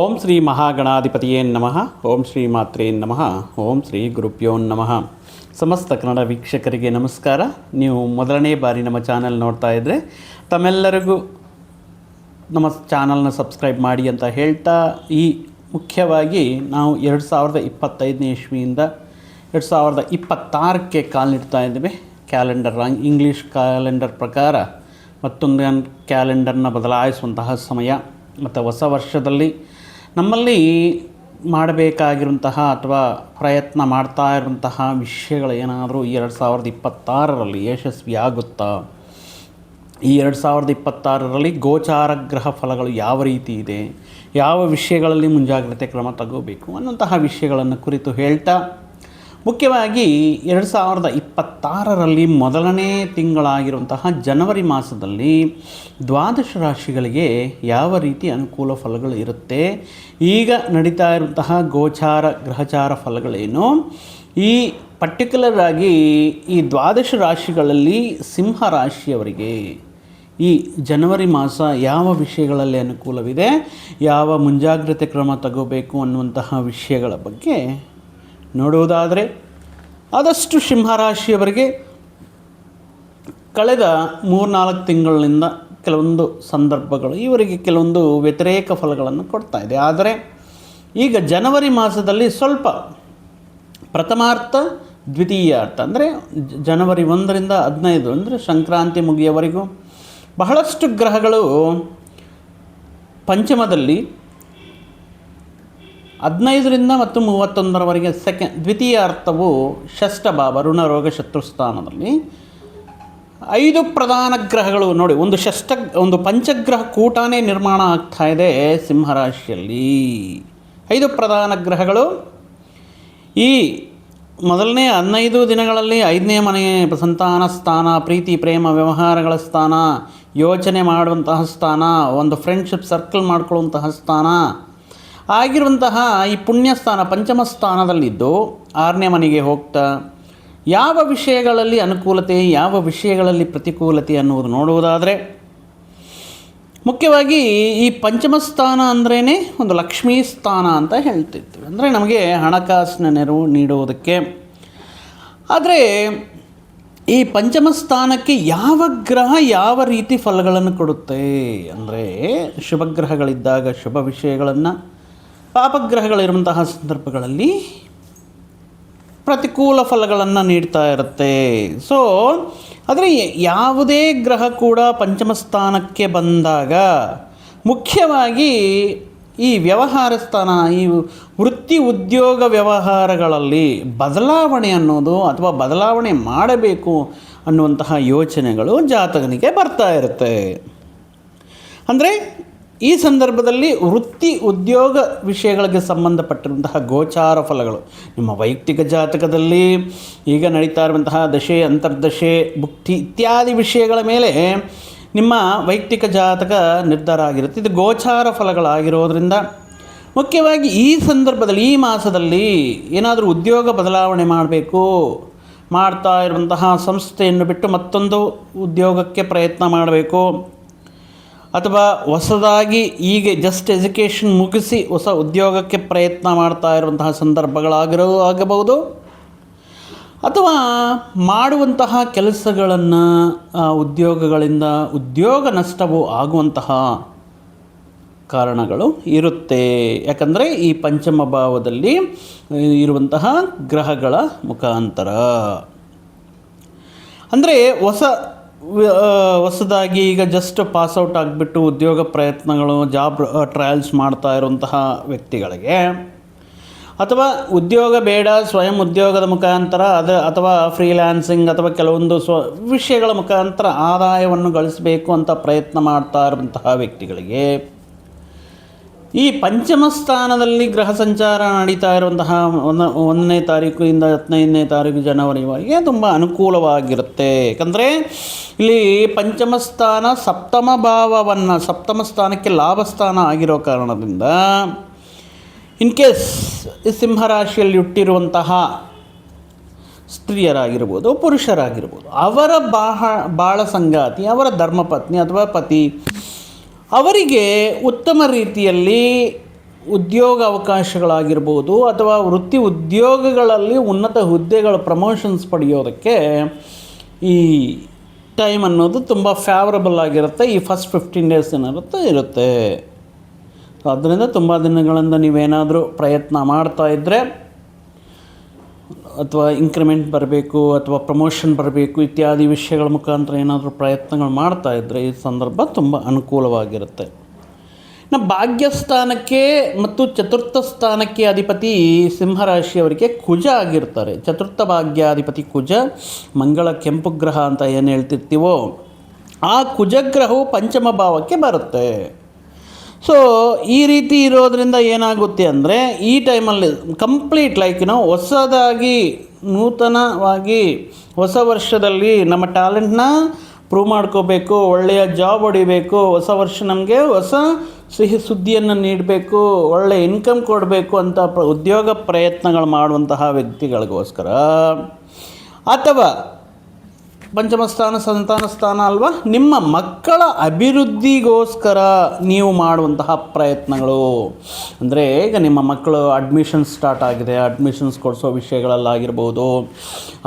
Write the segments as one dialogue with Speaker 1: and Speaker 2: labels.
Speaker 1: ಓಂ ಶ್ರೀ ಮಹಾಗಣಾಧಿಪತಿಯೇ ನಮಃ. ಓಂ ಶ್ರೀ ಮಾತ್ರೇ ನಮಃ. ಓಂ ಶ್ರೀ ಗುರುಭ್ಯೋ ನಮಃ. ಸಮಸ್ತ ಕನ್ನಡ ವೀಕ್ಷಕರಿಗೆ ನಮಸ್ಕಾರ. ನೀವು ಮೊದಲನೇ ಬಾರಿ ನಮ್ಮ ಚಾನಲ್ ನೋಡ್ತಾ ಇದ್ದರೆ ತಮ್ಮೆಲ್ಲರಿಗೂ ನಮ್ಮ ಚಾನಲ್ನ ಸಬ್ಸ್ಕ್ರೈಬ್ ಮಾಡಿ ಅಂತ ಹೇಳ್ತಾ, ಈ ಮುಖ್ಯವಾಗಿ ನಾವು ಎರಡು ಸಾವಿರದ ಇಪ್ಪತ್ತೈದನೇ ಇಸ್ವಿಯಿಂದ ಎರಡು ಸಾವಿರದ ಇಪ್ಪತ್ತಾರಕ್ಕೆ ಕಾಲಿಡ್ತಾ ಇದ್ದೇವೆ. ಕ್ಯಾಲೆಂಡರ್ ಇಂಗ್ಲೀಷ್ ಕ್ಯಾಲೆಂಡರ್ ಪ್ರಕಾರ ಮತ್ತೊಂದು ಕ್ಯಾಲೆಂಡರ್ನ ಬದಲಾಯಿಸುವಂತಹ ಸಮಯ. ಮತ್ತು ಹೊಸ ವರ್ಷದಲ್ಲಿ ನಮ್ಮಲ್ಲಿ ಮಾಡಬೇಕಾಗಿರುವಂತಹ ಅಥವಾ ಪ್ರಯತ್ನ ಮಾಡ್ತಾ ಇರುವಂತಹ ವಿಷಯಗಳು ಏನಾದರೂ ಈ ಎರಡು ಸಾವಿರದ ಇಪ್ಪತ್ತಾರರಲ್ಲಿ ಯಶಸ್ವಿಯಾಗುತ್ತಾ? ಈ ಎರಡು ಸಾವಿರದ ಇಪ್ಪತ್ತಾರರಲ್ಲಿ ಗೋಚಾರ ಗ್ರಹ ಫಲಗಳು ಯಾವ ರೀತಿ ಇದೆ? ಯಾವ ವಿಷಯಗಳಲ್ಲಿ ಮುಂಜಾಗ್ರತೆ ಕ್ರಮ ತಗೋಬೇಕು ಅನ್ನುವಂತಹ ವಿಷಯಗಳನ್ನು ಕುರಿತು ಹೇಳ್ತಾ ಮುಖ್ಯವಾಗಿ ಎರಡು ಸಾವಿರದ ಇಪ್ಪತ್ತಾರರಲ್ಲಿ ಮೊದಲನೇ ತಿಂಗಳಾಗಿರುವಂತಹ ಜನವರಿ ಮಾಸದಲ್ಲಿ ದ್ವಾದಶ ರಾಶಿಗಳಿಗೆ ಯಾವ ರೀತಿ ಅನುಕೂಲ ಫಲಗಳು ಇರುತ್ತೆ? ಈಗ ನಡೀತಾ ಇರುವಂತಹ ಗೋಚಾರ, ಗ್ರಹಚಾರ ಫಲಗಳೇನು? ಈ ಪರ್ಟಿಕ್ಯುಲರ್ ಆಗಿ ಈ ದ್ವಾದಶ ರಾಶಿಗಳಲ್ಲಿ ಸಿಂಹ ರಾಶಿಯವರಿಗೆ ಈ ಜನವರಿ ಮಾಸ ಯಾವ ವಿಷಯಗಳಲ್ಲಿ ಅನುಕೂಲವಿದೆ? ಯಾವ ಮುಂಜಾಗ್ರತೆ ಕ್ರಮ ತಗೋಬೇಕು ಅನ್ನುವಂತಹ ವಿಷಯಗಳ ಬಗ್ಗೆ ನೋಡುವುದಾದರೆ ಆದಷ್ಟು ಸಿಂಹರಾಶಿಯವರಿಗೆ ಕಳೆದ ಮೂರ್ನಾಲ್ಕು ತಿಂಗಳಿನಿಂದ ಕೆಲವೊಂದು ಸಂದರ್ಭಗಳು, ಇವರಿಗೆ ಕೆಲವೊಂದು ವ್ಯತಿರೇಕ ಫಲಗಳನ್ನು ಕೊಡ್ತಾ ಇದೆ. ಆದರೆ ಈಗ ಜನವರಿ ಮಾಸದಲ್ಲಿ ಸ್ವಲ್ಪ ಪ್ರಥಮಾರ್ಥ ದ್ವಿತೀಯಾರ್ಥ ಅಂದರೆ ಜನವರಿ ಒಂದರಿಂದ ಹದಿನೈದು, ಅಂದರೆ ಸಂಕ್ರಾಂತಿ ಮುಗಿಯವರೆಗೂ ಬಹಳಷ್ಟು ಗ್ರಹಗಳು ಪಂಚಮದಲ್ಲಿ ಹದಿನೈದರಿಂದ ಮತ್ತು ಮೂವತ್ತೊಂದರವರೆಗೆ ಸೆಕೆಂಡ್ ದ್ವಿತೀಯ ಅರ್ಥವು ಷಷ್ಠಭಾವ ಋಣರೋಗ, ಶತ್ರುಸ್ಥಾನದಲ್ಲಿ. ಐದು ಪ್ರಧಾನ ಗ್ರಹಗಳು ನೋಡಿ, ಒಂದು ಷಷ್ಠ, ಒಂದು ಪಂಚಗ್ರಹ ಕೂಟನೇ ನಿರ್ಮಾಣ ಆಗ್ತಾ ಇದೆ ಸಿಂಹರಾಶಿಯಲ್ಲಿ. ಐದು ಪ್ರಧಾನ ಗ್ರಹಗಳು. ಈ ಮೊದಲನೇ ಹದಿನೈದು ದಿನಗಳಲ್ಲಿ ಐದನೇ ಮನೆ, ಸಂತಾನ ಸ್ಥಾನ, ಪ್ರೀತಿ, ಪ್ರೇಮ, ವ್ಯವಹಾರಗಳ ಸ್ಥಾನ, ಯೋಚನೆ ಮಾಡುವಂತಹ ಸ್ಥಾನ, ಒಂದು ಫ್ರೆಂಡ್ಶಿಪ್ ಸರ್ಕಲ್ ಮಾಡ್ಕೊಳ್ಳುವಂತಹ ಸ್ಥಾನ ಆಗಿರುವಂತಹ ಈ ಪುಣ್ಯಸ್ಥಾನ ಪಂಚಮ ಸ್ಥಾನದಲ್ಲಿದ್ದು ಆರನೇ ಮನೆಗೆ ಹೋಗ್ತಾ, ಯಾವ ವಿಷಯಗಳಲ್ಲಿ ಅನುಕೂಲತೆ, ಯಾವ ವಿಷಯಗಳಲ್ಲಿ ಪ್ರತಿಕೂಲತೆ ಅನ್ನುವುದು ನೋಡುವುದಾದರೆ, ಮುಖ್ಯವಾಗಿ ಈ ಪಂಚಮ ಸ್ಥಾನ ಅಂದ್ರೇ ಒಂದು ಲಕ್ಷ್ಮೀ ಸ್ಥಾನ ಅಂತ ಹೇಳ್ತಿರ್ತೀವಿ. ಅಂದರೆ ನಮಗೆ ಹಣಕಾಸಿನ ನೆರವು ನೀಡುವುದಕ್ಕೆ. ಆದರೆ ಈ ಪಂಚಮ ಸ್ಥಾನಕ್ಕೆ ಯಾವ ಗ್ರಹ ಯಾವ ರೀತಿ ಫಲಗಳನ್ನು ಕೊಡುತ್ತೆ ಅಂದರೆ ಶುಭ ಗ್ರಹಗಳಿದ್ದಾಗ ಶುಭ ವಿಷಯಗಳನ್ನು ಪಾಪಗ್ರಹಗಳಿರುವಂತಹ ಸಂದರ್ಭಗಳಲ್ಲಿ ಪ್ರತಿಕೂಲ ಫಲಗಳನ್ನು ನೀಡ್ತಾ ಇರುತ್ತೆ. ಸೊ ಆದರೆ ಯಾವುದೇ ಗ್ರಹ ಕೂಡ ಪಂಚಮ ಸ್ಥಾನಕ್ಕೆ ಬಂದಾಗ ಮುಖ್ಯವಾಗಿ ಈ ವ್ಯವಹಾರ ಸ್ಥಾನ, ಈ ವೃತ್ತಿ ಉದ್ಯೋಗ ವ್ಯವಹಾರಗಳಲ್ಲಿ ಬದಲಾವಣೆ ಅನ್ನೋದು ಅಥವಾ ಬದಲಾವಣೆ ಮಾಡಬೇಕು ಅನ್ನುವಂತಹ ಯೋಚನೆಗಳು ಜಾತಕನಿಗೆ ಬರ್ತಾ ಇರುತ್ತೆ. ಅಂದರೆ ಈ ಸಂದರ್ಭದಲ್ಲಿ ವೃತ್ತಿ ಉದ್ಯೋಗ ವಿಷಯಗಳಿಗೆ ಸಂಬಂಧಪಟ್ಟಿರುವಂತಹ ಗೋಚಾರ ಫಲಗಳು. ನಿಮ್ಮ ವೈಯಕ್ತಿಕ ಜಾತಕದಲ್ಲಿ ಈಗ ನಡೀತಾ ಇರುವಂತಹ ದಶೆ, ಅಂತರ್ದಶೆ, ಭುಕ್ತಿ ಇತ್ಯಾದಿ ವಿಷಯಗಳ ಮೇಲೆ ನಿಮ್ಮ ವೈಯಕ್ತಿಕ ಜಾತಕ ನಿರ್ಧಾರ ಆಗಿರುತ್ತೆ. ಇದು ಗೋಚಾರ ಫಲಗಳಾಗಿರೋದ್ರಿಂದ ಮುಖ್ಯವಾಗಿ ಈ ಸಂದರ್ಭದಲ್ಲಿ, ಈ ಮಾಸದಲ್ಲಿ ಏನಾದರೂ ಉದ್ಯೋಗ ಬದಲಾವಣೆ ಮಾಡಬೇಕು ಮಾಡ್ತಾ ಇರುವಂತಹ ಸಂಸ್ಥೆಯನ್ನು ಬಿಟ್ಟು ಮತ್ತೊಂದು ಉದ್ಯೋಗಕ್ಕೆ ಪ್ರಯತ್ನ ಮಾಡಬೇಕು. ಅಥವಾ ಹೊಸದಾಗಿ ಈಗ ಜಸ್ಟ್ ಎಜುಕೇಷನ್ ಮುಗಿಸಿ ಹೊಸ ಉದ್ಯೋಗಕ್ಕೆ ಪ್ರಯತ್ನ ಮಾಡ್ತಾ ಇರುವಂತಹ ಸಂದರ್ಭಗಳಾಗಿರೋ ಆಗಬಹುದು. ಅಥವಾ ಮಾಡುವಂತಹ ಕೆಲಸಗಳನ್ನು ಉದ್ಯೋಗಗಳಿಂದ ಉದ್ಯೋಗ ನಷ್ಟವು ಆಗುವಂತಹ ಕಾರಣಗಳು ಇರುತ್ತೆ. ಯಾಕಂದರೆ ಈ ಪಂಚಮ ಭಾವದಲ್ಲಿ ಇರುವಂತಹ ಗ್ರಹಗಳ ಮುಖಾಂತರ. ಅಂದರೆ ಹೊಸ ಹೊಸದಾಗಿ ಈಗ ಜಸ್ಟ್ ಪಾಸ್ಔಟ್ ಆಗಿಬಿಟ್ಟು ಉದ್ಯೋಗ ಪ್ರಯತ್ನಗಳು ಜಾಬ್ ಟ್ರಯಲ್ಸ್ ಮಾಡ್ತಾ ಇರುವಂತಹ ವ್ಯಕ್ತಿಗಳಿಗೆ, ಅಥವಾ ಉದ್ಯೋಗ ಬೇಡ, ಸ್ವಯಂ ಉದ್ಯೋಗದ ಮುಖಾಂತರ ಅದು, ಅಥವಾ ಫ್ರೀಲ್ಯಾನ್ಸಿಂಗ್ ಅಥವಾ ಕೆಲವೊಂದು ಸ್ವ ವಿಷಯಗಳ ಮುಖಾಂತರ ಆದಾಯವನ್ನು ಗಳಿಸಬೇಕು ಅಂತ ಪ್ರಯತ್ನ ಮಾಡ್ತಾ ಇರುವಂತಹ ವ್ಯಕ್ತಿಗಳಿಗೆ ಈ ಪಂಚಮ ಸ್ಥಾನದಲ್ಲಿ ಗ್ರಹ ಸಂಚಾರ ನಡೀತಾ ಇರುವಂತಹ ಒಂದು, ಒಂದನೇ ತಾರೀಕಿಂದ ಹದಿನೈದನೇ ತಾರೀಕು ಜನವರಿವರೆಗೆ ತುಂಬ ಅನುಕೂಲವಾಗಿರುತ್ತೆ. ಯಾಕಂದರೆ ಇಲ್ಲಿ ಪಂಚಮ ಸ್ಥಾನ ಸಪ್ತಮ ಭಾವವನ್ನು, ಸಪ್ತಮ ಸ್ಥಾನಕ್ಕೆ ಲಾಭ ಸ್ಥಾನ ಆಗಿರೋ ಕಾರಣದಿಂದ ಇನ್ ಕೇಸ್ ಈ ಸಿಂಹರಾಶಿಯಲ್ಲಿ ಹುಟ್ಟಿರುವಂತಹ ಸ್ತ್ರೀಯರಾಗಿರ್ಬೋದು, ಪುರುಷರಾಗಿರ್ಬೋದು, ಅವರ ಬಾಹ, ಬಾಳ ಸಂಗಾತಿ, ಅವರ ಧರ್ಮಪತ್ನಿ ಅಥವಾ ಪತಿ ಅವರಿಗೆ ಉತ್ತಮ ರೀತಿಯಲ್ಲಿ ಉದ್ಯೋಗ ಅವಕಾಶಗಳಾಗಿರ್ಬೋದು ಅಥವಾ ವೃತ್ತಿ ಉದ್ಯೋಗಗಳಲ್ಲಿ ಉನ್ನತ ಹುದ್ದೆಗಳ ಪ್ರಮೋಷನ್ಸ್ ಪಡೆಯೋದಕ್ಕೆ ಈ ಟೈಮ್ ಅನ್ನೋದು ತುಂಬ ಫೇವರಬಲ್ ಆಗಿರುತ್ತೆ. ಈ ಫಸ್ಟ್ ಫಿಫ್ಟೀನ್ ಡೇಸ್ ಏನಿರುತ್ತೆ, ಇರುತ್ತೆ. ಅದರಿಂದ ತುಂಬ ದಿನಗಳಿಂದ ನೀವೇನಾದರೂ ಪ್ರಯತ್ನ ಮಾಡ್ತಾ ಇದ್ದರೆ ಅಥವಾ ಇನ್ಕ್ರಿಮೆಂಟ್ ಬರಬೇಕು ಅಥವಾ ಪ್ರಮೋಷನ್ ಬರಬೇಕು ಇತ್ಯಾದಿ ವಿಷಯಗಳ ಮುಖಾಂತರ ಏನಾದರೂ ಪ್ರಯತ್ನಗಳು ಮಾಡ್ತಾ ಇದ್ದರೆ ಈ ಸಂದರ್ಭ ತುಂಬ ಅನುಕೂಲವಾಗಿರುತ್ತೆ. ಇನ್ನು ಭಾಗ್ಯಸ್ಥಾನಕ್ಕೆ ಮತ್ತು ಚತುರ್ಥ ಸ್ಥಾನಕ್ಕೆ ಅಧಿಪತಿ ಸಿಂಹರಾಶಿಯವರಿಗೆ ಕುಜ ಆಗಿರ್ತಾರೆ. ಚತುರ್ಥ ಭಾಗ್ಯಾಧಿಪತಿ ಕುಜ, ಮಂಗಳ ಕೆಂಪು ಗ್ರಹ ಅಂತ ಏನು ಹೇಳ್ತಿರ್ತೀವೋ, ಆ ಕುಜಗ್ರಹವು ಪಂಚಮ ಭಾವಕ್ಕೆ ಬರುತ್ತೆ. ಸೊ ಈ ರೀತಿ ಇರೋದ್ರಿಂದ ಏನಾಗುತ್ತೆ ಅಂದರೆ, ಈ ಟೈಮಲ್ಲಿ ಕಂಪ್ಲೀಟ್ ಲೈಕ್ ನಾವು ಹೊಸದಾಗಿ ನೂತನವಾಗಿ ಹೊಸ ವರ್ಷದಲ್ಲಿ ನಮ್ಮ ಟ್ಯಾಲೆಂಟ್ನ ಪ್ರೂವ್ ಮಾಡ್ಕೋಬೇಕು, ಒಳ್ಳೆಯ ಜಾಬ್ ಹೊಡಿಬೇಕು, ಹೊಸ ವರ್ಷ ನಮಗೆ ಹೊಸ ಸಿಹಿ ಸುದ್ದಿಯನ್ನು ನೀಡಬೇಕು ಒಳ್ಳೆಯ ಇನ್ಕಮ್ ಕೊಡಬೇಕು ಅಂತ ಉದ್ಯೋಗ ಪ್ರಯತ್ನಗಳು ಮಾಡುವಂತಹ ವ್ಯಕ್ತಿಗಳಿಗೋಸ್ಕರ. ಅಥವಾ ಪಂಚಮ ಸ್ಥಾನ ಸಂತಾನ ಸ್ಥಾನ ಅಲ್ವಾ? ನಿಮ್ಮ ಮಕ್ಕಳ ಅಭಿವೃದ್ಧಿಗೋಸ್ಕರ ನೀವು ಮಾಡುವಂತಹ ಪ್ರಯತ್ನಗಳು. ಅಂದರೆ ಈಗ ನಿಮ್ಮ ಮಕ್ಕಳು ಅಡ್ಮಿಷನ್ ಸ್ಟಾರ್ಟ್ ಆಗಿದೆ ಅಡ್ಮಿಷನ್ಸ್ ಕೊಡಿಸೋ ವಿಷಯಗಳಲ್ಲಾಗಿರ್ಬೋದು,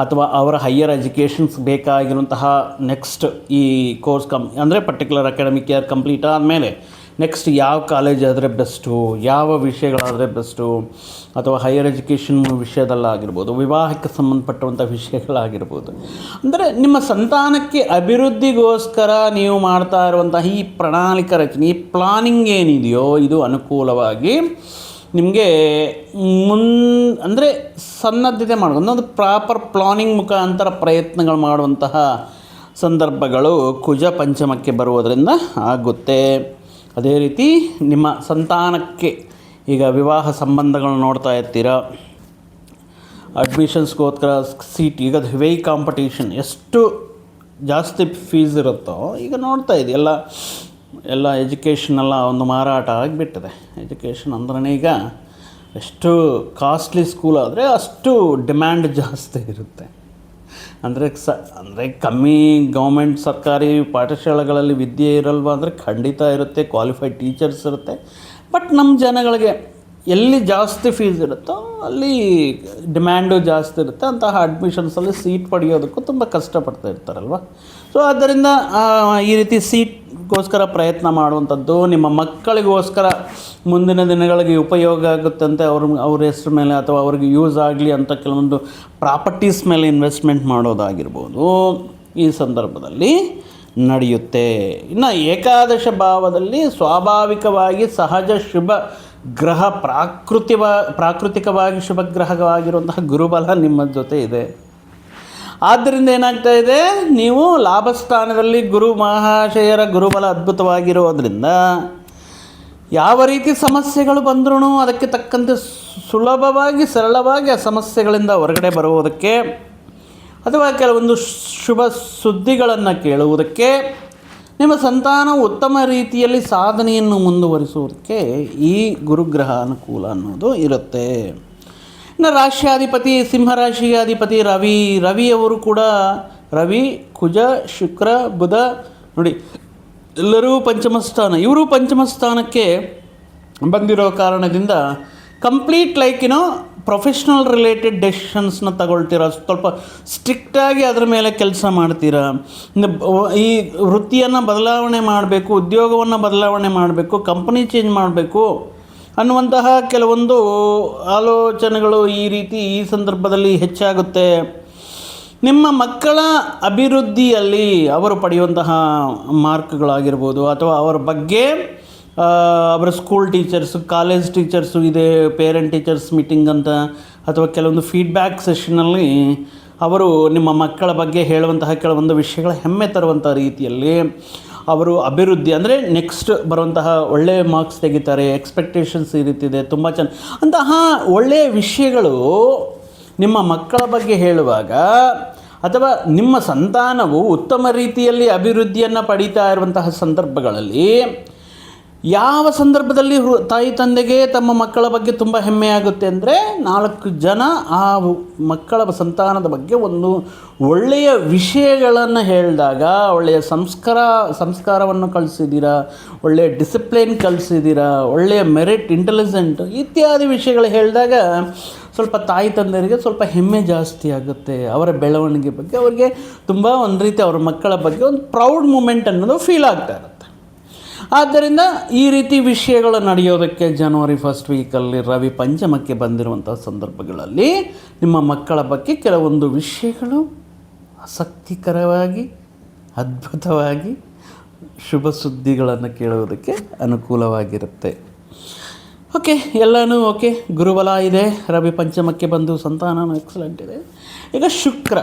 Speaker 1: ಅಥವಾ ಅವರ ಹೈಯರ್ ಎಜುಕೇಷನ್ಸ್ ಬೇಕಾಗಿರುವಂತಹ ನೆಕ್ಸ್ಟ್ ಈ ಕೋರ್ಸ್ ಕಂ ಅಂದರೆ ಪರ್ಟಿಕ್ಯುಲರ್ ಅಕಾಡೆಮಿಕ್ ಇಯರ್ ಕಂಪ್ಲೀಟ್ ಆದಮೇಲೆ ನೆಕ್ಸ್ಟ್ ಯಾವ ಕಾಲೇಜ್ ಆದರೆ ಬೆಸ್ಟು ಯಾವ ವಿಷಯಗಳಾದರೆ ಬೆಸ್ಟು ಅಥವಾ ಹೈಯರ್ ಎಜುಕೇಷನ್ ವಿಷಯದಲ್ಲಾಗಿರ್ಬೋದು ವಿವಾಹಕ್ಕೆ ಸಂಬಂಧಪಟ್ಟಂಥ ವಿಷಯಗಳಾಗಿರ್ಬೋದು. ಅಂದರೆ ನಿಮ್ಮ ಸಂತಾನಕ್ಕೆ ಅಭಿವೃದ್ಧಿಗೋಸ್ಕರ ನೀವು ಮಾಡ್ತಾ ಇರುವಂತಹ ಈ ಪ್ರಣಾಳಿಕ ರಚನೆ, ಈ ಪ್ಲಾನಿಂಗ್ ಏನಿದೆಯೋ, ಇದು ಅನುಕೂಲವಾಗಿ ನಿಮಗೆ ಮುನ್, ಅಂದರೆ ಸನ್ನದ್ಧತೆ ಮಾಡೋದು ಒಂದು ಪ್ರಾಪರ್ ಪ್ಲಾನಿಂಗ್ ಮುಖಾಂತರ ಪ್ರಯತ್ನಗಳು ಮಾಡುವಂತಹ ಸಂದರ್ಭಗಳು ಕುಜ ಪಂಚಮಕ್ಕೆ ಬರುವುದರಿಂದ ಆಗುತ್ತೆ. ಅದೇ ರೀತಿ ನಿಮ್ಮ ಸಂತಾನಕ್ಕೆ ಈಗ ವಿವಾಹ ಸಂಬಂಧಗಳನ್ನ ನೋಡ್ತಾ ಇರ್ತೀರ? ಅಡ್ಮಿಷನ್ಸ್ಗೋಸ್ಕರ ಸೀಟ್ ಈಗ ವೇ ಕಾಂಪಿಟೇಷನ್ ಎಷ್ಟು ಜಾಸ್ತಿ ಫೀಸ್ ಇರುತ್ತೋ ಈಗ ನೋಡ್ತಾ ಇದ್ದೀವಿ ಎಲ್ಲ ಎಲ್ಲ ಎಜುಕೇಷನ್ ಎಲ್ಲ ಒಂದು ಮಾರಾಟ ಆಗಿಬಿಟ್ಟಿದೆ. ಎಜುಕೇಷನ್ ಅಂದ್ರೆ ಈಗ ಎಷ್ಟು ಕಾಸ್ಟ್ಲಿ ಸ್ಕೂಲ್ ಆದರೆ ಅಷ್ಟು ಡಿಮ್ಯಾಂಡ್ ಜಾಸ್ತಿ ಇರುತ್ತೆ. ಅಂದರೆ ಸ, ಅಂದರೆ ಕಮ್ಮಿ ಗೌರ್ಮೆಂಟ್ ಸರ್ಕಾರಿ ಪಾಠಶಾಲೆಗಳಲ್ಲಿ ವಿದ್ಯೆ ಇರಲ್ವ ಅಂದರೆ ಖಂಡಿತ ಇರುತ್ತೆ ಕ್ವಾಲಿಫೈಡ್ ಟೀಚರ್ಸ್ ಇರುತ್ತೆ. ಬಟ್ ನಮ್ಮ ಜನಗಳಿಗೆ ಎಲ್ಲಿ ಜಾಸ್ತಿ ಫೀಸ್ ಇರುತ್ತೋ ಅಲ್ಲಿ ಡಿಮ್ಯಾಂಡು ಜಾಸ್ತಿ ಇರುತ್ತೆ. ಅಂತಹ ಅಡ್ಮಿಷನ್ಸಲ್ಲಿ ಸೀಟ್ ಪಡೆಯೋದಕ್ಕೂ ತುಂಬ ಕಷ್ಟಪಡ್ತಾ ಇರ್ತಾರಲ್ವ? ಸೊ ಆದ್ದರಿಂದ ಈ ರೀತಿ ಸೀಟ್ಗೋಸ್ಕರ ಪ್ರಯತ್ನ ಮಾಡುವಂಥದ್ದು, ನಿಮ್ಮ ಮಕ್ಕಳಿಗೋಸ್ಕರ ಮುಂದಿನ ದಿನಗಳಿಗೆ ಉಪಯೋಗ ಆಗುತ್ತಂತೆ ಅವ್ರ ಅವ್ರ ಹೆಸ್ರ ಮೇಲೆ ಅಥವಾ ಅವ್ರಿಗೆ ಯೂಸ್ ಆಗಲಿ ಅಂತ ಕೆಲವೊಂದು ಪ್ರಾಪರ್ಟೀಸ್ ಮೇಲೆ ಇನ್ವೆಸ್ಟ್ಮೆಂಟ್ ಮಾಡೋದಾಗಿರ್ಬೋದು. ಈ ಸಂದರ್ಭದಲ್ಲಿ ನಡೆಯುತ್ತೆ. ಇನ್ನು ಏಕಾದಶ ಭಾವದಲ್ಲಿ ಸ್ವಾಭಾವಿಕವಾಗಿ ಸಹಜ ಶುಭ ಗ್ರಹ, ಪ್ರಾಕೃತಿವ, ಪ್ರಾಕೃತಿಕವಾಗಿ ಶುಭ ಗ್ರಹವಾಗಿರುವಂತಹ ಗುರುಬಲ ನಿಮ್ಮ ಜೊತೆ ಇದೆ. ಆದ್ದರಿಂದ ಏನಾಗ್ತಾ ಇದೆ? ನೀವು ಲಾಭಸ್ಥಾನದಲ್ಲಿ ಗುರು ಮಹಾಶಯರ ಗುರುಬಲ ಅದ್ಭುತವಾಗಿರೋದ್ರಿಂದ ಯಾವ ರೀತಿ ಸಮಸ್ಯೆಗಳು ಬಂದ್ರೂ ಅದಕ್ಕೆ ತಕ್ಕಂತೆ ಸುಲಭವಾಗಿ, ಸರಳವಾಗಿ ಆ ಸಮಸ್ಯೆಗಳಿಂದ ಹೊರಗಡೆ ಬರುವುದಕ್ಕೆ ಅಥವಾ ಕೆಲವೊಂದು ಶುಭ ಸುದ್ದಿಗಳನ್ನು ಕೇಳುವುದಕ್ಕೆ ನಿಮ್ಮ ಸಂತಾನ ಉತ್ತಮ ರೀತಿಯಲ್ಲಿ ಸಾಧನೆಯನ್ನು ಮುಂದುವರಿಸುವುದಕ್ಕೆ ಈ ಗುರುಗ್ರಹ ಅನುಕೂಲ ಅನ್ನೋದು ಇರುತ್ತೆ. ಇನ್ನು ರಾಶ್ಯಾಧಿಪತಿ ಸಿಂಹರಾಶಿಯ ಅಧಿಪತಿ ರವಿ ರವಿಯವರು ಕೂಡ ರವಿ, ಕುಜ, ಶುಕ್ರ, ಬುಧ, ನೋಡಿ, ಎಲ್ಲರೂ ಪಂಚಮಸ್ಥಾನ ಇವರು ಪಂಚಮಸ್ಥಾನಕ್ಕೆ ಬಂದಿರೋ ಕಾರಣದಿಂದ ಕಂಪ್ಲೀಟ್ ಲೈಕ್ ಏನೋ ಪ್ರೊಫೆಷ್ನಲ್ ರಿಲೇಟೆಡ್ ಡೆಸಿಷನ್ಸ್ನ ತಗೊಳ್ತೀರಾ, ಸ್ವಲ್ಪ ಸ್ಟ್ರಿಕ್ಟಾಗಿ ಅದರ ಮೇಲೆ ಕೆಲಸ ಮಾಡ್ತೀರಾ. ಈ ವೃತ್ತಿಯನ್ನು ಬದಲಾವಣೆ ಮಾಡಬೇಕು, ಉದ್ಯೋಗವನ್ನು ಬದಲಾವಣೆ ಮಾಡಬೇಕು ಕಂಪನಿ ಚೇಂಜ್ ಮಾಡಬೇಕು. ಅನ್ನುವಂತಹ ಕೆಲವೊಂದು ಆಲೋಚನೆಗಳು ಈ ರೀತಿ ಈ ಸಂದರ್ಭದಲ್ಲಿ ಹೆಚ್ಚಾಗುತ್ತೆ. ನಿಮ್ಮ ಮಕ್ಕಳ ಅಭಿವೃದ್ಧಿಯಲ್ಲಿ ಅವರು ಪಡೆಯುವಂತಹ ಮಾರ್ಕ್ಗಳಾಗಿರ್ಬೋದು ಅಥವಾ ಅವರ ಬಗ್ಗೆ ಅವರ ಸ್ಕೂಲ್ ಟೀಚರ್ಸು ಕಾಲೇಜ್ ಟೀಚರ್ಸು ಇದೆ ಪೇರೆಂಟ್ ಟೀಚರ್ಸ್ ಮೀಟಿಂಗ್ ಅಂತ, ಅಥವಾ ಕೆಲವೊಂದು ಫೀಡ್ಬ್ಯಾಕ್ ಸೆಷನಲ್ಲಿ ಅವರು ನಿಮ್ಮ ಮಕ್ಕಳ ಬಗ್ಗೆ ಹೇಳುವಂತಹ ಕೆಲವೊಂದು ವಿಷಯಗಳ ಹೆಮ್ಮೆ ತರುವಂಥ ರೀತಿಯಲ್ಲಿ ಅವರು ಅಭಿವೃದ್ಧಿ ಅಂದರೆ ನೆಕ್ಸ್ಟ್ ಬರುವಂತಹ ಒಳ್ಳೆಯ ಮಾರ್ಕ್ಸ್ ತೆಗಿತಾರೆ ಎಕ್ಸ್ಪೆಕ್ಟೇಷನ್ಸ್ ಈ ರೀತಿ ಇದೆ ತುಂಬ ಚೆನ್ನ ಅಂತಹ ಒಳ್ಳೆಯ ವಿಷಯಗಳು ನಿಮ್ಮ ಮಕ್ಕಳ ಬಗ್ಗೆ ಹೇಳುವಾಗ ಅಥವಾ ನಿಮ್ಮ ಸಂತಾನವು ಉತ್ತಮ ರೀತಿಯಲ್ಲಿ ಅಭಿವೃದ್ಧಿಯನ್ನು ಪಡೀತಾ ಇರುವಂತಹ ಸಂದರ್ಭಗಳಲ್ಲಿ ಯಾವ ಸಂದರ್ಭದಲ್ಲಿ ತಾಯಿ ತಂದೆಗೆ ತಮ್ಮ ಮಕ್ಕಳ ಬಗ್ಗೆ ತುಂಬ ಹೆಮ್ಮೆ ಆಗುತ್ತೆ ಅಂದರೆ ನಾಲ್ಕು ಜನ ಆ ಮಕ್ಕಳ ಸಂತಾನದ ಬಗ್ಗೆ ಒಂದು ಒಳ್ಳೆಯ ವಿಷಯಗಳನ್ನು ಹೇಳಿದಾಗ, ಒಳ್ಳೆಯ ಸಂಸ್ಕಾರ, ಸಂಸ್ಕಾರವನ್ನು ಕಲಿಸಿದ್ದೀರಾ ಒಳ್ಳೆಯ ಡಿಸಿಪ್ಲಿನ್ ಕಲಿಸಿದ್ದೀರಾ ಒಳ್ಳೆಯ ಮೆರಿಟ್ ಇಂಟೆಲಿಜೆಂಟ್ ಇತ್ಯಾದಿ ವಿಷಯಗಳು ಹೇಳಿದಾಗ ಸ್ವಲ್ಪ ತಾಯಿ ತಂದೆಯರಿಗೆ ಸ್ವಲ್ಪ ಹೆಮ್ಮೆ ಜಾಸ್ತಿ ಆಗುತ್ತೆ. ಅವರ ಬೆಳವಣಿಗೆ ಬಗ್ಗೆ, ಅವರಿಗೆ ತುಂಬ ಒಂದು ರೀತಿ ಅವರ ಮಕ್ಕಳ ಬಗ್ಗೆ ಒಂದು ಪ್ರೌಡ್ ಮೂಮೆಂಟ್ ಅನ್ನೋದು ಫೀಲ್ ಆಗ್ತಾ ಇರುತ್ತೆ. ಆದ್ದರಿಂದ ಈ ರೀತಿ ವಿಷಯಗಳು ನಡೆಯೋದಕ್ಕೆ ಜನವರಿ ಫಸ್ಟ್ ವೀಕಲ್ಲಿ ರವಿ ಪಂಚಮಕ್ಕೆ ಬಂದಿರುವಂಥ ಸಂದರ್ಭಗಳಲ್ಲಿ ನಿಮ್ಮ ಮಕ್ಕಳ ಬಗ್ಗೆ ಕೆಲವೊಂದು ವಿಷಯಗಳು ಆಸಕ್ತಿಕರವಾಗಿ, ಅದ್ಭುತವಾಗಿ ಶುಭ ಸುದ್ದಿಗಳನ್ನು ಕೇಳುವುದಕ್ಕೆ ಅನುಕೂಲವಾಗಿರುತ್ತೆ. ಓಕೆ, ಎಲ್ಲನೂ ಓಕೆ. ಗುರುಬಲ ಇದೆ. ರವಿ ಪಂಚಮಕ್ಕೆ ಬಂದು ಸಂತಾನನೂ ಎಕ್ಸಲೆಂಟ್ ಇದೆ. ಈಗ ಶುಕ್ರ.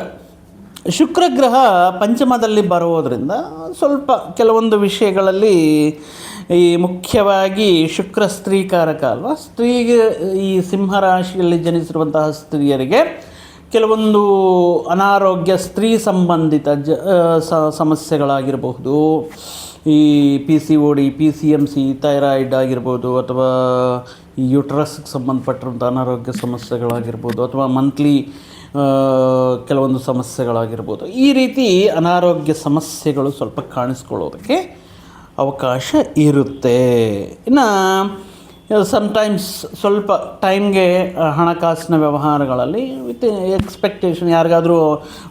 Speaker 1: ಶುಕ್ರ ಗ್ರಹ ಪಂಚಮದಲ್ಲಿ ಬರೋದರಿಂದ ಸ್ವಲ್ಪ ಕೆಲವೊಂದು ವಿಷಯಗಳಲ್ಲಿ ಈ ಮುಖ್ಯವಾಗಿ ಶುಕ್ರ ಸ್ತ್ರೀಕಾರಕ ಅಲ್ವಾ? ಸ್ತ್ರೀಗೆ ಈ ಸಿಂಹರಾಶಿಯಲ್ಲಿ ಜನಿಸಿರುವಂತಹ ಸ್ತ್ರೀಯರಿಗೆ ಕೆಲವೊಂದು ಅನಾರೋಗ್ಯ ಸ್ತ್ರೀ ಸಂಬಂಧಿತ ಜ ಸಮಸ್ಯೆಗಳಾಗಿರಬಹುದು. ಈ P C O D P C M C thyroid ಆಗಿರ್ಬೋದು ಅಥವಾ ಈ ಯುಟ್ರಸ್ಗೆ ಸಂಬಂಧಪಟ್ಟಿರುವಂಥ ಅನಾರೋಗ್ಯ ಸಮಸ್ಯೆಗಳಾಗಿರ್ಬೋದು ಅಥವಾ ಮಂತ್ಲಿ ಕೆಲವೊಂದು ಸಮಸ್ಯೆಗಳಾಗಿರ್ಬೋದು, ಈ ರೀತಿ ಅನಾರೋಗ್ಯ ಸಮಸ್ಯೆಗಳು ಸ್ವಲ್ಪ ಕಾಣಿಸ್ಕೊಳ್ಳೋದಕ್ಕೆ ಅವಕಾಶ ಇರುತ್ತೆ. ಇನ್ನು ಸಮ್ಟೈಮ್ಸ್ ಸ್ವಲ್ಪ ಟೈಮ್ಗೆ ಹಣಕಾಸಿನ ವ್ಯವಹಾರಗಳಲ್ಲಿ ವಿತ್ ಎಕ್ಸ್ಪೆಕ್ಟೇಷನ್ ಯಾರಿಗಾದರೂ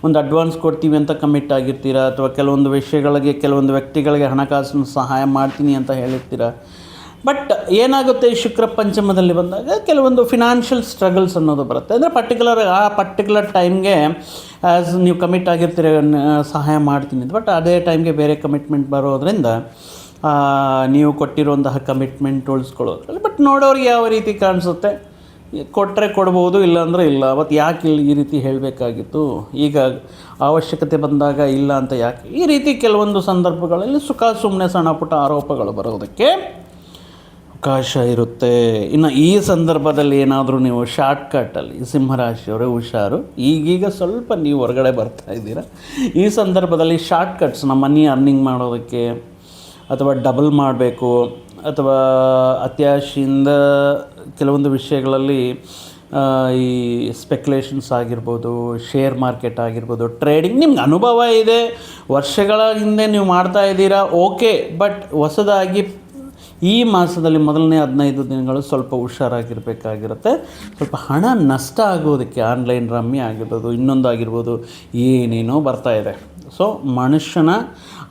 Speaker 1: ಒಂದು ಅಡ್ವಾನ್ಸ್ ಕೊಡ್ತೀವಿ ಅಂತ ಕಮಿಟ್ ಆಗಿರ್ತೀರಾ, ಅಥವಾ ಕೆಲವೊಂದು ವಿಷಯಗಳಿಗೆ, ಕೆಲವೊಂದು ವ್ಯಕ್ತಿಗಳಿಗೆ ಹಣಕಾಸಿನ ಸಹಾಯ ಮಾಡ್ತೀನಿ ಅಂತ ಹೇಳಿರ್ತೀರ ಬಟ್ ಏನಾಗುತ್ತೆ ಈ ಶುಕ್ರ ಪಂಚಮದಲ್ಲಿ ಬಂದಾಗ ಕೆಲವೊಂದು ಫಿನಾನ್ಷಿಯಲ್ ಸ್ಟ್ರಗಲ್ಸ್ ಅನ್ನೋದು ಬರುತ್ತೆ. ಅಂದರೆ ಪರ್ಟಿಕ್ಯುಲರ್ ಆ ಪರ್ಟಿಕ್ಯುಲರ್ ಟೈಮ್ಗೆ ಆ್ಯಸ್ ನೀವು ಕಮಿಟ್ ಆಗಿರ್ತೀರ ಸಹಾಯ ಮಾಡ್ತೀನಿ. ಬಟ್ ಅದೇ ಟೈಮ್ಗೆ ಬೇರೆ ಕಮಿಟ್ಮೆಂಟ್ ಬರೋದ್ರಿಂದ ನೀವು ಕೊಟ್ಟಿರುವಂತಹ ಕಮಿಟ್ಮೆಂಟ್ ಉಳಿಸ್ಕೊಳ್ಳೋದ್ರಲ್ಲಿ. ಬಟ್ ನೋಡೋರಿಗೆ ಯಾವ ರೀತಿ ಕಾಣಿಸುತ್ತೆ? ಕೊಟ್ಟರೆ ಕೊಡ್ಬೋದು, ಇಲ್ಲಾಂದರೆ ಇಲ್ಲ. ಅವತ್ತು ಯಾಕೆ ಇಲ್ಲಿ ಈ ರೀತಿ ಹೇಳಬೇಕಾಗಿತ್ತು? ಈಗ ಅವಶ್ಯಕತೆ ಬಂದಾಗ ಇಲ್ಲ ಅಂತ ಯಾಕೆ? ಈ ರೀತಿ ಕೆಲವೊಂದು ಸಂದರ್ಭಗಳಲ್ಲಿ ಸುಖ ಸುಮ್ಮನೆ ಸಣ್ಣ ಪುಟ್ಟ ಆರೋಪಗಳು ಬರೋದಕ್ಕೆ ಅವಕಾಶ ಇರುತ್ತೆ. ಇನ್ನು ಈ ಸಂದರ್ಭದಲ್ಲಿ ಏನಾದರೂ ನೀವು ಶಾರ್ಟ್ಕಟ್ಟಲ್ಲಿ ಸಿಂಹರಾಶಿಯವರೇ ಹುಷಾರು. ಈಗೀಗ ಸ್ವಲ್ಪ ನೀವು ಹೊರಗಡೆ ಬರ್ತಾ ಇದ್ದೀರಾ? ಈ ಸಂದರ್ಭದಲ್ಲಿ ಶಾರ್ಟ್ಕಟ್ಸ್ನ ಮನಿ ಅರ್ನಿಂಗ್ ಮಾಡೋದಕ್ಕೆ, ಅಥವಾ ಡಬಲ್ ಮಾಡಬೇಕು, ಅಥವಾ ಅತ್ಯಾಶೆಯಿಂದ ಕೆಲವೊಂದು ವಿಷಯಗಳಲ್ಲಿ ಈ ಸ್ಪೆಕ್ಯುಲೇಷನ್ಸ್ ಆಗಿರ್ಬೋದು ಶೇರ್ ಮಾರ್ಕೆಟ್ ಆಗಿರ್ಬೋದು ಟ್ರೇಡಿಂಗ್ ನಿಮ್ಗೆ ಅನುಭವ ಇದೆ. ವರ್ಷಗಳ ಹಿಂದೆ ನೀವು ಮಾಡ್ತಾ ಇದ್ದೀರಾ? ಓಕೆ ಬಟ್ ಹೊಸದಾಗಿ ಈ ಮಾಸದಲ್ಲಿ ಮೊದಲನೇ ಹದಿನೈದು ದಿನಗಳು ಸ್ವಲ್ಪ ಹುಷಾರಾಗಿರಬೇಕಾಗಿರುತ್ತೆ. ಸ್ವಲ್ಪ ಹಣ ನಷ್ಟ ಆಗೋದಕ್ಕೆ ಆನ್ಲೈನ್ ರಮ್ಮಿ ಆಗಿರ್ಬೋದು ಇನ್ನೊಂದು ಆಗಿರ್ಬೋದು ಏನೇನೋ ಇದೆ. ಸೊ ಮನುಷ್ಯನ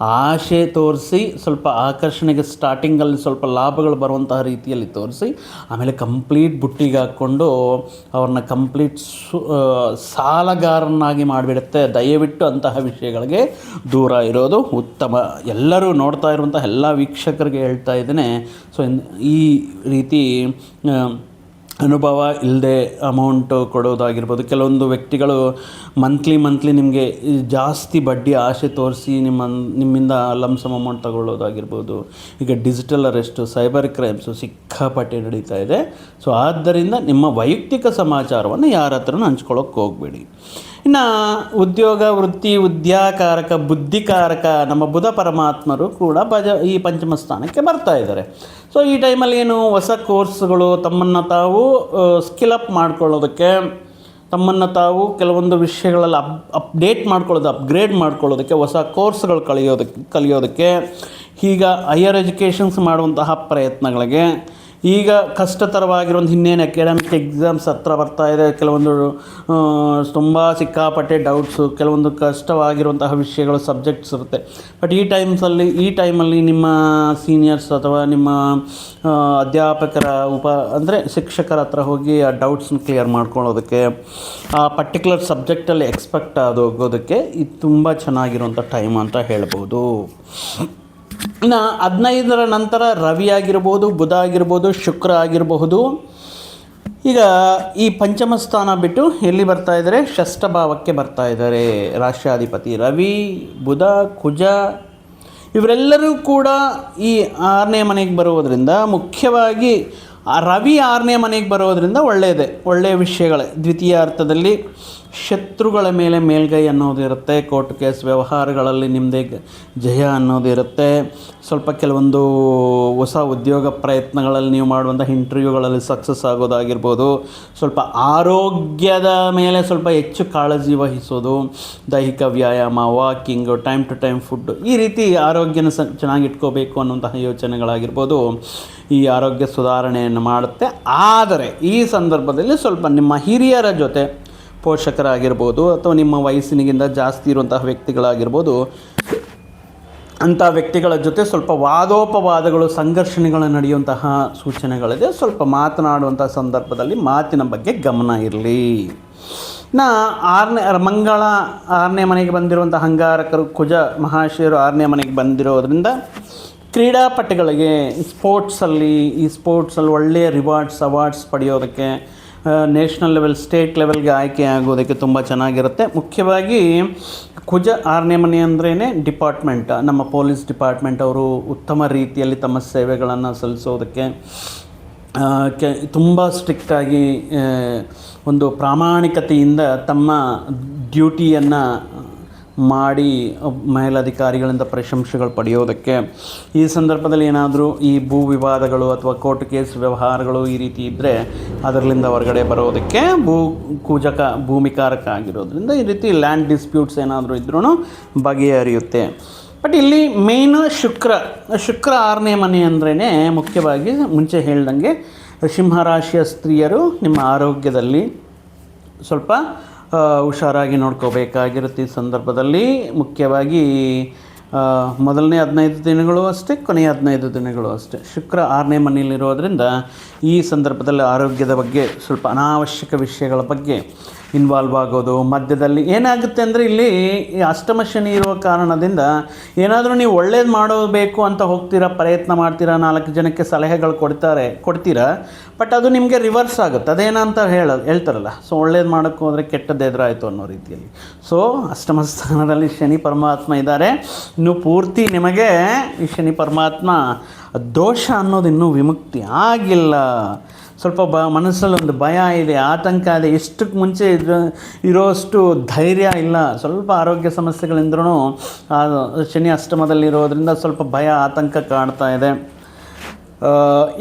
Speaker 1: ಆಶೆ ತೋರಿಸಿ ಸ್ವಲ್ಪ ಆಕರ್ಷಣೆಗೆ ಸ್ಟಾರ್ಟಿಂಗಲ್ಲಿ ಸ್ವಲ್ಪ ಲಾಭಗಳು ಬರುವಂತಹ ರೀತಿಯಲ್ಲಿ ತೋರಿಸಿ, ಆಮೇಲೆ ಕಂಪ್ಲೀಟ್ ಬುಟ್ಟಿಗೆ ಹಾಕ್ಕೊಂಡು ಅವ್ರನ್ನ ಕಂಪ್ಲೀಟ್ ಸು ಸಾಲಗಾರನ್ನಾಗಿ ಮಾಡಿಬಿಡುತ್ತೆ. ದಯವಿಟ್ಟು ಅಂತಹ ವಿಷಯಗಳಿಗೆ ದೂರ ಇರೋದು ಉತ್ತಮ. ಎಲ್ಲರೂ ನೋಡ್ತಾ ಇರುವಂಥ ಎಲ್ಲ ವೀಕ್ಷಕರಿಗೆ ಹೇಳ್ತಾ ಇದ್ದೇನೆ. ಸೊ ಈ ರೀತಿ ಅನುಭವ ಇಲ್ಲದೆ ಅಮೌಂಟು ಕೊಡೋದಾಗಿರ್ಬೋದು. ಕೆಲವೊಂದು ವ್ಯಕ್ತಿಗಳು ಮಂತ್ಲಿ ಮಂತ್ಲಿ ನಿಮಗೆ ಜಾಸ್ತಿ ಬಡ್ಡಿ ಆಸೆ ತೋರಿಸಿ ನಿಮ್ಮ, ನಿಮ್ಮಿಂದ ಲಮ್ಸಮ್ ಅಮೌಂಟ್ ತಗೊಳ್ಳೋದಾಗಿರ್ಬೋದು. ಈಗ ಡಿಜಿಟಲ್ ಅರೆಸ್ಟು ಸೈಬರ್ ಕ್ರೈಮ್ಸು ಸಿಕ್ಕಾಪಟ್ಟೆ ನಡೀತಾ ಇದೆ. ಸೊ ಆದ್ದರಿಂದ ನಿಮ್ಮ ವೈಯಕ್ತಿಕ ಸಮಾಚಾರವನ್ನು ಯಾರ ಹತ್ರನೂ ಹಂಚ್ಕೊಳ್ಳೋಕೆ ಹೋಗಬೇಡಿ. ಇನ್ನು ಉದ್ಯೋಗ, ವೃತ್ತಿ, ಉದ್ಯಾಕಾರಕ, ಬುದ್ಧಿಕಾರಕ ನಮ್ಮ ಬುಧ ಪರಮಾತ್ಮರು ಕೂಡ ಭಜ ಈ ಪಂಚಮ ಸ್ಥಾನಕ್ಕೆ ಬರ್ತಾ ಇದ್ದಾರೆ. ಸೊ ಈ ಟೈಮಲ್ಲಿ ಏನು ಹೊಸ ಕೋರ್ಸ್ಗಳು ತಮ್ಮನ್ನು ತಾವು ಸ್ಕಿಲ್ ಅಪ್ ಮಾಡ್ಕೊಳ್ಳೋದಕ್ಕೆ, ತಮ್ಮನ್ನು ತಾವು ಕೆಲವೊಂದು ವಿಷಯಗಳಲ್ಲಿ ಅಪ್ ಅಪ್ಡೇಟ್ ಮಾಡ್ಕೊಳ್ಳೋದು ಅಪ್ಗ್ರೇಡ್ ಮಾಡ್ಕೊಳ್ಳೋದಕ್ಕೆ, ಹೊಸ ಕೋರ್ಸ್ಗಳು ಕಲಿಯೋದಕ್ಕೆ ಕಲಿಯೋದಕ್ಕೆ, ಈಗ ಹೈಯರ್ ಎಜುಕೇಷನ್ಸ್ ಮಾಡುವಂತಹ ಪ್ರಯತ್ನಗಳಿಗೆ ಈಗ ಕಷ್ಟತರವಾಗಿರೋದು ಇನ್ನೇನು ಅಕಾಡೆಮಿಕ್ ಎಕ್ಸಾಮ್ಸ್ ಹತ್ರ ಬರ್ತಾ ಇದೆ. ಕೆಲವೊಂದು ತುಂಬ ಸಿಕ್ಕಾಪಟ್ಟೆ ಡೌಟ್ಸು ಕೆಲವೊಂದು ಕಷ್ಟವಾಗಿರುವಂತಹ ವಿಷಯಗಳು ಸಬ್ಜೆಕ್ಟ್ಸ್ ಇರುತ್ತೆ. ಬಟ್ ಈ ಟೈಮ್ಸಲ್ಲಿ ಈ ಟೈಮಲ್ಲಿ ನಿಮ್ಮ ಸೀನಿಯರ್ಸ್ ಅಥವಾ ನಿಮ್ಮ ಅಧ್ಯಾಪಕರ ಉಪ, ಅಂದರೆ ಶಿಕ್ಷಕರ ಹತ್ರ ಹೋಗಿ ಆ ಡೌಟ್ಸ್ನ ಕ್ಲಿಯರ್ ಮಾಡ್ಕೊಳ್ಳೋದಕ್ಕೆ, ಆ ಪರ್ಟಿಕ್ಯುಲರ್ ಸಬ್ಜೆಕ್ಟಲ್ಲಿ ಎಕ್ಸ್ಪೆಕ್ಟ್ ಆದೋಗೋದಕ್ಕೆ ಇದು ತುಂಬ ಚೆನ್ನಾಗಿರುವಂಥ ಟೈಮ್ ಅಂತ ಹೇಳ್ಬೋದು. ಇನ್ನು ಹದಿನೈದರ ನಂತರ ರವಿ ಆಗಿರ್ಬೋದು, ಬುಧ ಆಗಿರ್ಬೋದು, ಶುಕ್ರ ಆಗಿರಬಹುದು. ಈಗ ಈ ಪಂಚಮ ಸ್ಥಾನ ಬಿಟ್ಟು ಎಲ್ಲಿ ಬರ್ತಾ ಇದ್ದಾರೆ? ಷಷ್ಠ ಭಾವಕ್ಕೆ ಬರ್ತಾ ಇದ್ದಾರೆ ರಾಷ್ಟ್ರಾಧಿಪತಿ ರವಿ, ಬುಧ, ಕುಜ. ಇವರೆಲ್ಲರೂ ಕೂಡ ಈ ಆರನೇ ಮನೆಗೆ ಬರುವುದರಿಂದ ಮುಖ್ಯವಾಗಿ ರವಿ ಆರನೇ ಮನೆಗೆ ಬರೋದರಿಂದ ಒಳ್ಳೆಯದೇ ಒಳ್ಳೆಯ ವಿಷಯಗಳೇ. ದ್ವಿತೀಯ ಅರ್ಥದಲ್ಲಿ ಶತ್ರುಗಳ ಮೇಲೆ ಮೇಲ್ಗೈ ಅನ್ನೋದು ಇರುತ್ತೆ ಕೋರ್ಟ್ ಕೇಸ್ ವ್ಯವಹಾರಗಳಲ್ಲಿ ನಿಮ್ಮದೇ ಜಯ ಅನ್ನೋದಿರುತ್ತೆ ಸ್ವಲ್ಪ ಕೆಲವೊಂದು ಹೊಸ ಉದ್ಯೋಗ ಪ್ರಯತ್ನಗಳಲ್ಲಿ ನೀವು ಮಾಡುವಂಥ ಇಂಟರ್ವ್ಯೂಗಳಲ್ಲಿ ಸಕ್ಸಸ್ ಆಗೋದಾಗಿರ್ಬೋದು. ಸ್ವಲ್ಪ ಆರೋಗ್ಯದ ಮೇಲೆ ಸ್ವಲ್ಪ ಹೆಚ್ಚು ಕಾಳಜಿ ವಹಿಸೋದು, ದೈಹಿಕ ವ್ಯಾಯಾಮ walking time to time food ಈ ರೀತಿ ಆರೋಗ್ಯನ ಸ ಚೆನ್ನಾಗಿ ಇಟ್ಕೋಬೇಕು ಅನ್ನುವಂತಹ ಯೋಚನೆಗಳಾಗಿರ್ಬೋದು. ಈ ಆರೋಗ್ಯ ಸುಧಾರಣೆಯನ್ನು ಮಾಡುತ್ತೆ. ಆದರೆ ಈ ಸಂದರ್ಭದಲ್ಲಿ ಸ್ವಲ್ಪ ನಿಮ್ಮ ಹಿರಿಯರ ಜೊತೆ ಪೋಷಕರಾಗಿರ್ಬೋದು ಅಥವಾ ನಿಮ್ಮ ವಯಸ್ಸಿನಿಗಿಂತ ಜಾಸ್ತಿ ಇರುವಂತಹ ವ್ಯಕ್ತಿಗಳಾಗಿರ್ಬೋದು, ಅಂಥ ವ್ಯಕ್ತಿಗಳ ಜೊತೆ ಸ್ವಲ್ಪ ವಾದೋಪವಾದಗಳು, ಸಂಘರ್ಷಣೆಗಳು ನಡೆಯುವಂತಹ ಸೂಚನೆಗಳಿದೆ. ಸ್ವಲ್ಪ ಮಾತನಾಡುವಂಥ ಸಂದರ್ಭದಲ್ಲಿ ಮಾತಿನ ಬಗ್ಗೆ ಗಮನ ಇರಲಿ. ನಾ ಆರನೇ, ಮಂಗಳ ಆರನೇ ಮನೆಗೆ ಬಂದಿರುವಂಥ ಹಂಗಾರಕರು, ಕುಜ ಮಹಾಶಯರು ಆರನೇ ಮನೆಗೆ ಬಂದಿರೋದ್ರಿಂದ ಕ್ರೀಡಾಪಟುಗಳಿಗೆ ಸ್ಪೋರ್ಟ್ಸಲ್ಲಿ ಈ ಸ್ಪೋರ್ಟ್ಸಲ್ಲಿ ಒಳ್ಳೆಯ ರಿವಾರ್ಡ್ಸ್ ಅವಾರ್ಡ್ಸ್ ಪಡೆಯೋದಕ್ಕೆ ನ್ಯಾಷನಲ್ ಲೆವೆಲ್ ಸ್ಟೇಟ್ ಲೆವೆಲ್ಗೆ ಆಯ್ಕೆ ಆಗೋದಕ್ಕೆ ತುಂಬ ಚೆನ್ನಾಗಿರುತ್ತೆ. ಮುಖ್ಯವಾಗಿ ಕುಜ ಆರನೇ ಮನೆ ಅಂದ್ರೇ ಡಿಪಾರ್ಟ್ಮೆಂಟ್ ನಮ್ಮ ಪೊಲೀಸ್ ಡಿಪಾರ್ಟ್ಮೆಂಟ್ ಅವರು ಉತ್ತಮ ರೀತಿಯಲ್ಲಿ ತಮ್ಮ ಸೇವೆಗಳನ್ನು ಸಲ್ಲಿಸೋದಕ್ಕೆ ಕೆ, ತುಂಬ ಸ್ಟ್ರಿಕ್ಟಾಗಿ ಒಂದು ಪ್ರಾಮಾಣಿಕತೆಯಿಂದ ತಮ್ಮ ಡ್ಯೂಟಿಯನ್ನು ಮಾಡಿ ಮೇಲಧಿಕಾರಿಗಳಿಂದ ಪ್ರಶಂಸೆಗಳು ಪಡೆಯೋದಕ್ಕೆ ಈ ಸಂದರ್ಭದಲ್ಲಿ ಏನಾದರೂ ಈ ಭೂ ವಿವಾದಗಳು ಅಥವಾ ಕೋರ್ಟ್ ಕೇಸ್ ವ್ಯವಹಾರಗಳು ಈ ರೀತಿ ಇದ್ದರೆ ಅದರಲ್ಲಿಂದ ಹೊರಗಡೆ ಬರೋದಕ್ಕೆ ಭೂ ಕೂಜಕ ಭೂಮಿಕಾರಕ ಆಗಿರೋದ್ರಿಂದ ಈ ರೀತಿ ಲ್ಯಾಂಡ್ ಡಿಸ್ಪ್ಯೂಟ್ಸ್ ಏನಾದರೂ ಇದ್ರೂ ಬಗೆಹರಿಯುತ್ತೆ. ಬಟ್ ಇಲ್ಲಿ ಮೇನ್ ಶುಕ್ರ ಶುಕ್ರ ಆರನೇ ಮನೆ ಅಂದ್ರೇ ಮುಖ್ಯವಾಗಿ ಮುಂಚೆ ಹೇಳ್ದಂಗೆ ಸಿಂಹರಾಶಿಯ ಸ್ತ್ರೀಯರು ನಿಮ್ಮ ಆರೋಗ್ಯದಲ್ಲಿ ಸ್ವಲ್ಪ ಹುಷಾರಾಗಿ ನೋಡ್ಕೋಬೇಕಾಗಿರುತ್ತೆ ಈ ಸಂದರ್ಭದಲ್ಲಿ. ಮುಖ್ಯವಾಗಿ ಮೊದಲನೇ ಹದಿನೈದು ದಿನಗಳು ಅಷ್ಟೇ, ಕೊನೆಯ ಹದಿನೈದು ದಿನಗಳು ಅಷ್ಟೇ. ಶುಕ್ರ ಆರನೇ ಮನೆಯಲ್ಲಿರೋದ್ರಿಂದ ಈ ಸಂದರ್ಭದಲ್ಲಿ ಆರೋಗ್ಯದ ಬಗ್ಗೆ ಸ್ವಲ್ಪ ಅನಾವಶ್ಯಕ ವಿಷಯಗಳ ಬಗ್ಗೆ ಇನ್ವಾಲ್ವ್ ಆಗೋದು, ಮಧ್ಯದಲ್ಲಿ ಏನಾಗುತ್ತೆ ಅಂದರೆ ಇಲ್ಲಿ ಅಷ್ಟಮ ಶನಿ ಇರುವ ಕಾರಣದಿಂದ ಏನಾದರೂ ನೀವು ಒಳ್ಳೇದು ಮಾಡಬೇಕು ಅಂತ ಹೋಗ್ತೀರಾ, ಪ್ರಯತ್ನ ಮಾಡ್ತೀರಾ, ನಾಲ್ಕು ಜನಕ್ಕೆ ಸಲಹೆಗಳು ಕೊಡ್ತಾರೆ, ಕೊಡ್ತೀರಾ ಬಟ್ ಅದು ನಿಮಗೆ ರಿವರ್ಸ್ ಆಗುತ್ತೆ. ಅದೇನಂತ ಹೇಳ, ಹೇಳ್ತಾರಲ್ಲ, ಸೊ ಒಳ್ಳೇದು ಮಾಡೋಕ್ಕೂ ಹೋದರೆ ಕೆಟ್ಟದ್ದು ಎದುರಾಯಿತು ಅನ್ನೋ ರೀತಿಯಲ್ಲಿ. ಸೊ ಅಷ್ಟಮ ಸ್ಥಾನದಲ್ಲಿ ಶನಿ ಪರಮಾತ್ಮ ಇದ್ದಾರೆ. ಇನ್ನು ಪೂರ್ತಿ ನಿಮಗೆ ಈ ಶನಿ ಪರಮಾತ್ಮ ದೋಷ ಅನ್ನೋದು ಇನ್ನೂ ವಿಮುಕ್ತಿ ಆಗಿಲ್ಲ. ಸ್ವಲ್ಪ ಬ ಮನಸ್ಸಲ್ಲಿ ಒಂದು ಭಯ ಇದೆ, ಆತಂಕ ಇದೆ. ಎಷ್ಟಕ್ಕೆ ಮುಂಚೆ ಇದ್ರ ಇರೋಷ್ಟು ಧೈರ್ಯ ಇಲ್ಲ. ಸ್ವಲ್ಪ ಆರೋಗ್ಯ ಸಮಸ್ಯೆಗಳಿಂದ್ರೂ ಶನಿ ಅಷ್ಟಮದಲ್ಲಿರೋದ್ರಿಂದ ಸ್ವಲ್ಪ ಭಯ, ಆತಂಕ ಕಾಣ್ತಾ ಇದೆ.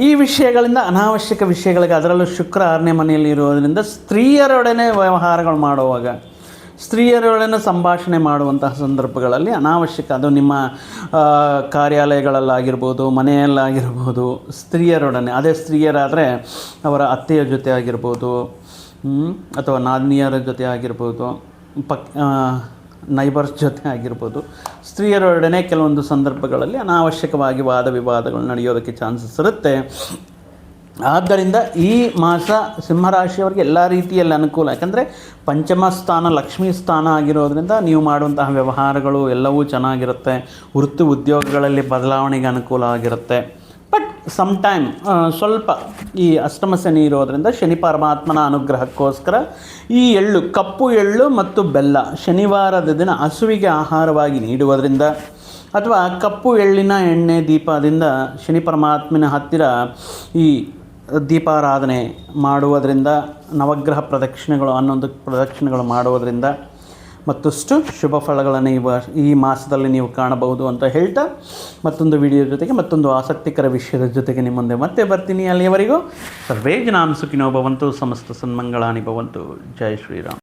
Speaker 1: ಈ ವಿಷಯಗಳಿಂದ, ಅನಾವಶ್ಯಕ ವಿಷಯಗಳಿಗೆ ಅದರಲ್ಲೂ ಶುಕ್ರ ಆರನೇ ಮನೆಯಲ್ಲಿ ಇರೋದರಿಂದ ಸ್ತ್ರೀಯರೊಡನೆ ವ್ಯವಹಾರಗಳು ಮಾಡುವಾಗ ಸ್ತ್ರೀಯರೊಡನೆ ಸಂಭಾಷಣೆ ಮಾಡುವಂತಹ ಸಂದರ್ಭಗಳಲ್ಲಿ ಅನಾವಶ್ಯಕ, ಅದು ನಿಮ್ಮ ಕಾರ್ಯಾಲಯಗಳಲ್ಲಾಗಿರ್ಬೋದು, ಮನೆಯಲ್ಲಾಗಿರ್ಬೋದು, ಸ್ತ್ರೀಯರೊಡನೆ. ಅದೇ ಸ್ತ್ರೀಯರಾದರೆ ಅವರ ಅತ್ತೆಯ ಜೊತೆ ಆಗಿರ್ಬೋದು ಅಥವಾ ನಾದಿನಿಯರ ಜೊತೆ ಆಗಿರ್ಬೋದು, ಪಕ್ ನೈಬರ್ಸ್ ಜೊತೆ ಆಗಿರ್ಬೋದು, ಸ್ತ್ರೀಯರೊಡನೆ ಕೆಲವೊಂದು ಸಂದರ್ಭಗಳಲ್ಲಿ ಅನಾವಶ್ಯಕವಾಗಿ ವಾದ ವಿವಾದಗಳು ನಡೆಯೋದಕ್ಕೆ ಚಾನ್ಸಸ್ ಇರುತ್ತೆ. ಆದ್ದರಿಂದ ಈ ಮಾಸ ಸಿಂಹರಾಶಿಯವರಿಗೆ ಎಲ್ಲ ರೀತಿಯಲ್ಲಿ ಅನುಕೂಲ. ಯಾಕಂದರೆ ಪಂಚಮ ಸ್ಥಾನ, ಲಕ್ಷ್ಮೀ ಸ್ಥಾನ ಆಗಿರೋದ್ರಿಂದ ನೀವು ಮಾಡುವಂತಹ ವ್ಯವಹಾರಗಳು ಎಲ್ಲವೂ ಚೆನ್ನಾಗಿರುತ್ತೆ. ವೃತ್ತಿ ಉದ್ಯೋಗಗಳಲ್ಲಿ ಬದಲಾವಣೆಗೆ ಅನುಕೂಲ ಆಗಿರುತ್ತೆ. ಬಟ್ ಸಮ್ ಟೈಮ್ ಸ್ವಲ್ಪ ಈ ಅಷ್ಟಮ ಶನಿ ಇರೋದರಿಂದ ಶನಿ ಪರಮಾತ್ಮನ ಅನುಗ್ರಹಕ್ಕೋಸ್ಕರ ಈ ಎಳ್ಳು, ಕಪ್ಪು ಎಳ್ಳು ಮತ್ತು ಬೆಲ್ಲ ಶನಿವಾರದ ದಿನ ಹಸುವಿಗೆ ಆಹಾರವಾಗಿ ನೀಡುವುದರಿಂದ ಅಥವಾ ಕಪ್ಪು ಎಳ್ಳಿನ ಎಣ್ಣೆ ದೀಪದಿಂದ ಶನಿ ಪರಮಾತ್ಮನ ಹತ್ತಿರ ಈ ದೀಪಾರಾಧನೆ ಮಾಡುವುದರಿಂದ, ನವಗ್ರಹ ಪ್ರದಕ್ಷಿಣೆಗಳು, ಹನ್ನೊಂದು ಪ್ರದಕ್ಷಿಣೆಗಳು ಮಾಡುವುದರಿಂದ ಮತ್ತಷ್ಟು ಶುಭ ಫಲಗಳನ್ನು ಈ ಈ ಮಾಸದಲ್ಲಿ ನೀವು ಕಾಣಬಹುದು ಅಂತ ಹೇಳ್ತಾ ಮತ್ತೊಂದು ವಿಡಿಯೋ ಜೊತೆಗೆ ಮತ್ತೊಂದು ಆಸಕ್ತಿಕರ ವಿಷಯದ ಜೊತೆಗೆ ನಿಮ್ಮ ಮುಂದೆ ಮತ್ತೆ ಬರ್ತೀನಿ. ಅಲ್ಲಿಯವರೆಗೂ ಸರ್ವೇ ಜನಾಂ ಸುಖಿನೋ ಭವಂತು, ಸಮಸ್ತ ಸನ್ಮಂಗಳಾನಿ ಭವಂತು. ಜೈ ಶ್ರೀರಾಮ್.